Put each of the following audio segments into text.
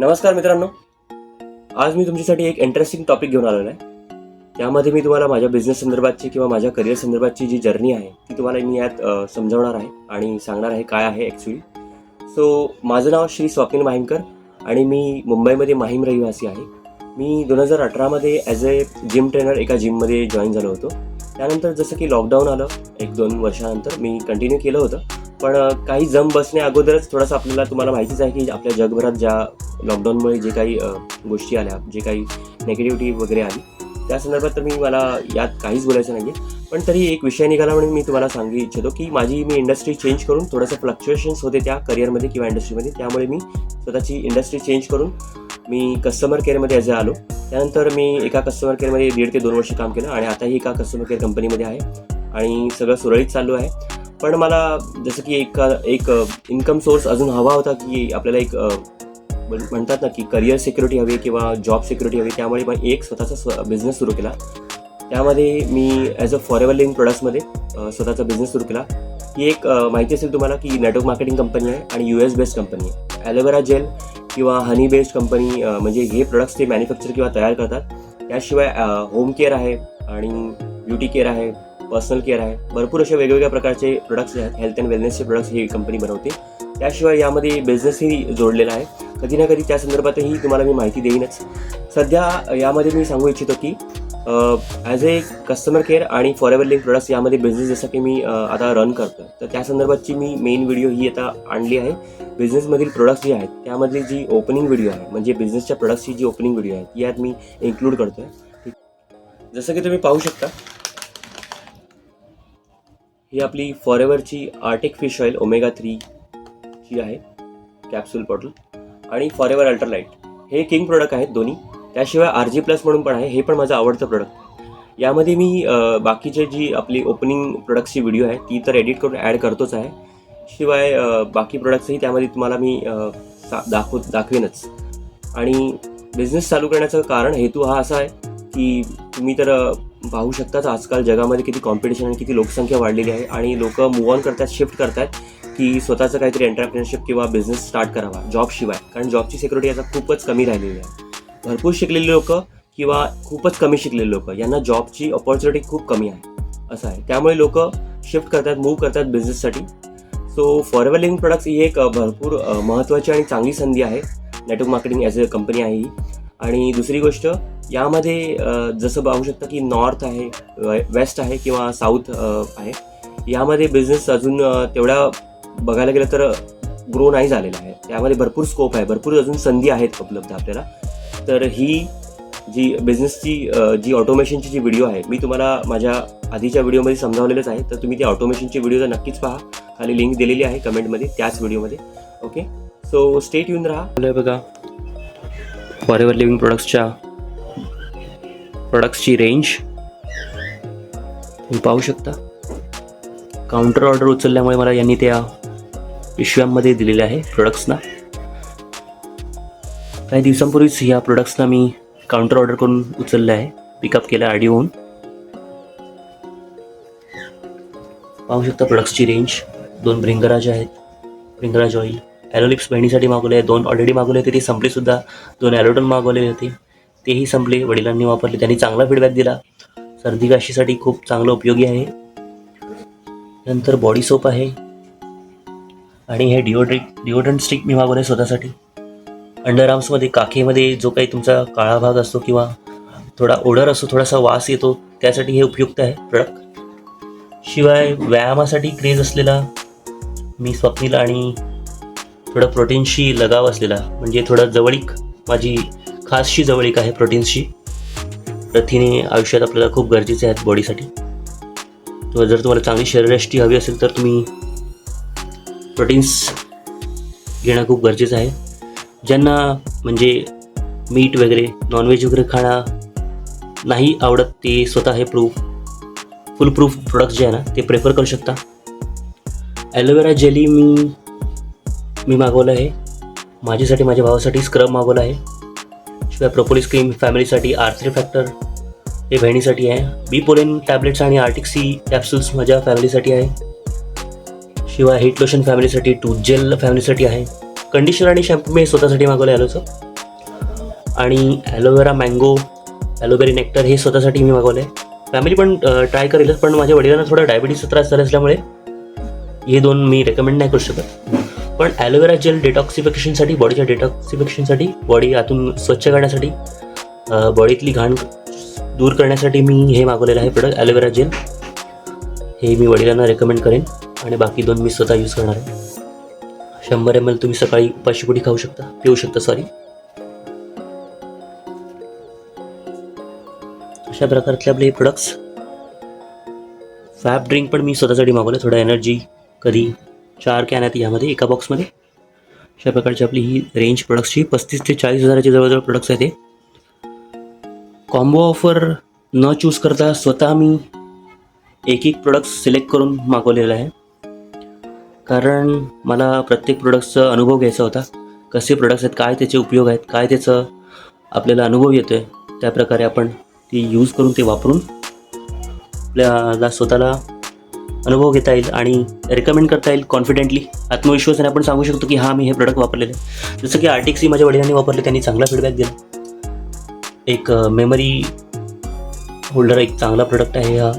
नमस्कार मित्रांनो. आज मी तुमच्यासाठी एक इंटरेस्टिंग टॉपिक घेऊन आलेलो आहे. त्यामध्ये मी तुम्हाला माझ्या बिझनेस संदर्भातची किंवा माझ्या करिअर संदर्भातची जी जर्नी आहे ती तुम्हाला मी यात समजवणार समजावणार आहे आणि सांगणार आहे काय आहे ॲक्च्युली सो माझं नाव श्री स्वप्नील माहिमकर आणि मी मुंबईमध्ये माहीम रहिवासी आहे. मी दोन हजार अठरामध्ये ॲज अ जिम ट्रेनर एका जिममध्ये जॉईन झालो होतो. त्यानंतर जसं की लॉकडाऊन आलं एक दोन वर्षानंतर मी कंटिन्यू केलं होतं. पण काही जम बसण्या अगोदरच थोडंसं आपल्याला तुम्हाला माहितीच आहे की आपल्या जगभरात ज्या लॉकडाऊनमुळे जे काही गोष्टी आल्या जे काही नेगेटिव्हिटी वगैरे आली त्या संदर्भात तर मी मला यात काहीच बोलायचं नाही आहे पण तरी एक विषय निघाला म्हणून मी तुम्हाला सांगू इच्छितो की माझी मी इंडस्ट्री चेंज करून थोडंसं फ्लक्च्युएशन्स होते त्या करिअरमध्ये किंवा इंडस्ट्रीमध्ये त्यामुळे मी स्वतःची इंडस्ट्री चेंज करून मी कस्टमर केअरमध्ये ॲज आलो. त्यानंतर मी एका कस्टमर केअरमध्ये दीड ते दोन वर्ष काम केलं आणि आताही एका कस्टमर केअर कंपनीमध्ये आहे आणि सगळं सुरळीत चालू आहे. पण मला जसं की एक एक इन्कम सोर्स अजून हवा होता की आपल्याला एक म्हणतात ना की करिअर सिक्युरिटी हवी किंवा जॉब सिक्युरिटी हवी त्यामुळे पण एक स्वतःचा स्व बिझनेस सुरू केला. त्यामध्ये मी ॲज अ फॉरेवर लिव्हिंग प्रोडक्ट्समध्ये स्वतःचा बिझनेस सुरू केला. ही एक माहिती असेल तुम्हाला की नेटवर्क मार्केटिंग कंपनी आहे आणि U S based company aloe vera gel gel किंवा हनी बेस्ड कंपनी म्हणजे हे प्रोडक्ट्स ते मॅन्युफॅक्चर किंवा तयार करतात. त्याशिवाय होम केअर आहे आणि ब्युटी केअर आहे. पर्सनल केअर आहे. भरपूर असे वेगवेगळ्या प्रकारचे प्रोडक्ट्स आहेत. हेल्थ अँड वेलनेसचे प्रोडक्ट्स ही कंपनी बनवते. त्याशिवाय यामध्ये बिझनेसही जोडलेला आहे. कधी ना कधी त्या संदर्भातही तुम्हाला मी माहिती देईनच. सध्या यामध्ये मी सांगू इच्छितो की ॲज ए कस्टमर केअर आणि फॉरेवर लिंक प्रोडक्ट्स यामध्ये बिझनेस जसं की मी आता रन करतो तर त्या संदर्भातची मी मेन व्हिडिओ ही आता आणली आहे. बिझनेसमधील प्रोडक्ट्स जे आहेत त्यामधली जी ओपनिंग व्हिडिओ आहे म्हणजे बिझनेसच्या प्रोडक्ट्सची जी ओपनिंग व्हिडिओ आहे यात मी इन्क्लूड करतो आहे जसं की तुम्ही पाहू शकता ही आपली फॉरेवरची आर्टिक फिश ऑइल ओमेगा थ्रीची आहे कॅप्सूल बॉटल आणि फॉरेवर अल्ट्रालाईट हे किंग प्रोडक्ट आहेत दोन्ही. त्याशिवाय आर जी प्लस म्हणून पण आहे. हे पण माझं आवडतं प्रोडक्ट यामध्ये मी बाकीचे जी आपली ओपनिंग प्रोडक्टची व्हिडिओ आहे ती तर एडिट करून ॲड करतोच आहे. शिवाय बाकी प्रोडक्ट्सही त्यामध्ये तुम्हाला मी दाखव दाखवेनच. आणि बिझनेस चालू करण्याचं कारण हेतू हा असा आहे की तुम्ही तर पाहू शकताच आजकाल जगामध्ये किती कॉम्पिटिशन आणि किती लोकसंख्या वाढलेली आहे आणि लोक मूव ऑन करतात शिफ्ट करतात की स्वतःचं काहीतरी एंटरप्रिनरशिप किंवा बिझनेस स्टार्ट करावा जॉबशिवाय कारण जॉबची सिक्युरिटी आता खूपच कमी राहिलेली आहे. भरपूर शिकलेले लोक किंवा खूपच कमी शिकलेले लोक यांना जॉबची ऑपॉर्च्युनिटी खूप कमी आहे. असं आहे. त्यामुळे लोक शिफ्ट करतात मूव्ह करतात बिझनेससाठी सो फॉरेवर लिव्हिंग प्रोडक्ट्स ही एक भरपूर महत्त्वाची आणि चांगली संधी आहे. Network marketing as a company आहे ही. आणि दुसरी गोष्ट यामध्ये जसं पाहू शकता की नॉर्थ आहे वेस्ट आहे किंवा साऊथ आहे. यामध्ये बिझनेस अजून तेवढा तेवढ्या बघायला गेलं तर ग्रो नाही झालेला आहे. त्यामध्ये भरपूर स्कोप आहे. भरपूर अजून संधी आहेत उपलब्ध आपल्याला. तर ही जी बिझनेसची जी ऑटोमेशनची जी व्हिडिओ आहे मी तुम्हाला माझ्या आधीच्या व्हिडिओमध्ये समजावलेलंच आहे. तर तुम्ही ती ऑटोमेशनची व्हिडिओ तर नक्कीच पहा. खाली लिंक दिलेली आहे कमेंटमध्ये त्याच व्हिडिओमध्ये ओके सो स्टेट येऊन राहा. बघा. फॉर एव्हर लिव्हिंग प्रोडक्ट्सच्या प्रोडक्ट्सची रेंज तुम्ही पाहू शकता. काउंटर ऑर्डर उचलल्यामुळे मला यांनी त्या पिशव्यांमध्ये दिलेल्या आहे प्रोडक्ट्सना काही दिवसांपूर्वीच ह्या प्रोडक्ट्सना मी काउंटर ऑर्डर करून उचललं आहे. पिकअप केलं आर होऊन पाहू शकता प्रोडक्ट्सची रेंज दोन ब्रिंगराज आहेत. ब्रिंगराज ऑइल ॲलोलिप्स बहिणीसाठी मागवले आहे दोन ऑलरेडी मागवले होते. ते संपलीसुद्धा. दोन ॲलोटन मागवले होते. तेही संपले. वडिलांनी वापरले. त्यांनी चांगला फीडबॅक दिला. सर्दी काशीसाठी खूप चांगलं उपयोगी आहे. नंतर बॉडी सोप आहे. आणि हे डिओड्रिक डिओड्रंट स्टिक मी मागवलं आहे स्वतःसाठी अंडर आर्म्समध्ये काखेमध्ये जो काही तुमचा काळा भाग असतो किंवा थोडा ओडर असतो थोडासा वास येतो त्यासाठी हे उपयुक्त आहे प्रोडक्ट शिवाय व्यायामासाठी क्रेज असलेला मी स्वप्नील आणि थोडं प्रोटीनशी लगाव असलेला म्हणजे थोडं जवळीक माझी खासशी जवळीक आहे प्रोटीन्सशी प्रथिने आयुष्यात आपल्याला खूप गरजेचे आहेत बॉडीसाठी. तर जर तुम्हाला चांगली शरीरयष्टी हवी असेल तर तुम्ही प्रोटीन्स घेणं खूप गरजेचं आहे. ज्यांना म्हणजे मीठ वगैरे नॉनव्हेज वगैरे खाणं नाही आवडत ते स्वतः हे प्रूफ फुल प्रूफ प्रोडक्ट जे आहे ना ते प्रेफर करू शकता. ॲलोवेरा जेली मी मी मागवलं आहे. माझ्यासाठी माझ्या भावासाठी स्क्रब मागवला आहे. शिवाय प्रोपोलिस क्रीम फॅमिलीसाठी आर थ्री फॅक्टर हे बहिणीसाठी आहे. बी पोलेन टॅबलेट्स आणि आर्टिक सी कॅप्सूल्स माझ्या फॅमिलीसाठी आहे. शिवाय हिट लोशन फॅमिलीसाठी टूथ जेल फॅमिलीसाठी आहे. कंडिशनर आणि शॅम्पू मी स्वतःसाठी मागवलं ॲलोचं आणि ॲलोवेरा मँगो ॲलोबेरी नेक्टर हे स्वतःसाठी मी मागवलं आहे फॅमिली पण ट्राय करेलच पण माझ्या वडिलांना थोडा डायबिटीसचा त्रास झाला असल्यामुळे हे दोन मी रेकमेंड नाही करू शकत. पण ॲलोवेरा जेल डिटॉक्सिफिकेशनसाठी बॉडीच्या डिटॉक्सिफिकेशनसाठी बॉडी आतून स्वच्छ करण्यासाठी बॉडीतली घाण दूर करण्यासाठी मी हे मागवलेलं आहे प्रोडक्ट ॲलोवेरा जेल हे मी वडिलांना रेकमेंड करेन आणि बाकी दोन मी स्वतः यूज करणार आहे. शंभर एम एल तुम्ही सकाळी उपाशी खाऊ शकता पिऊ शकता सॉरी अशा प्रकारचे आपले प्रोडक्ट्स फॅब ड्रिंक पण मी स्वतःसाठी मागवलं थोडं एनर्जी कधी चार कॅन आहेत यामध्ये एका बॉक्समध्ये अशा प्रकारची आपली ही रेंज प्रोडक्ट्सची पस्तीस ते चाळीस हजाराची जवळजवळ प्रोडक्ट्स आहेत कॉम्बो ऑफर न चूज करता स्वतः मी एक एक प्रोडक्ट्स सिलेक्ट करून मागवलेलं आहे. कारण मला प्रत्येक प्रोडक्टचा अनुभव घ्यायचा होता. कसे प्रोडक्ट्स आहेत काय त्याचे उपयोग आहेत काय त्याचं आपल्याला अनुभव येतो आहे त्याप्रकारे आपण ती यूज करून ते वापरून आपल्याला स्वतःला अनुभव घेता येईल आणि रेकमेंड करता येईल कॉन्फिडेंटली आत्मविश्वासाने आपण सांगू शकतो की हां मी हे प्रोडक्ट वापरलेलं आहे. जसं की आर्टिक्सी माझ्या वडिलांनी वापरले त्यांनी चांगला फीडबॅक दिला. एक मेमरी होल्डर एक चांगला प्रोडक्ट आहे हा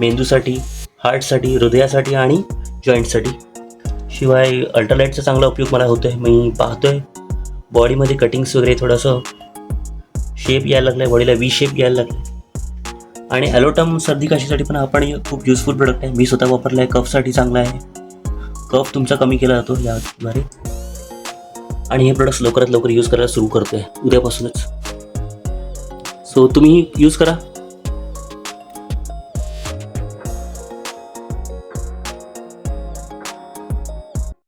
मेंदूसाठी हार्टसाठी हृदयासाठी आणि जॉईंटसाठी शिवाय अल्ट्रालाईटचा चांगला उपयोग मला होतो आहे मी पाहतो आहे बॉडीमध्ये कटिंग्स वगैरे थोडंसं शेप यायला लागला आहे बॉडीला वी शेप यायला लागला आणि ॲलोटम सर्दी काशीसाठी पण आपण खूप युजफुल प्रोडक्ट आहे. मी स्वतः वापरला आहे कफसाठी चांगला आहे. कफ तुमचा कमी केला जातो याद्वारे. आणि हे प्रोडक्ट्स लवकरात लवकर यूज करायला सुरू करतो आहे उद्यापासूनच. सो तुम्ही यूज करा.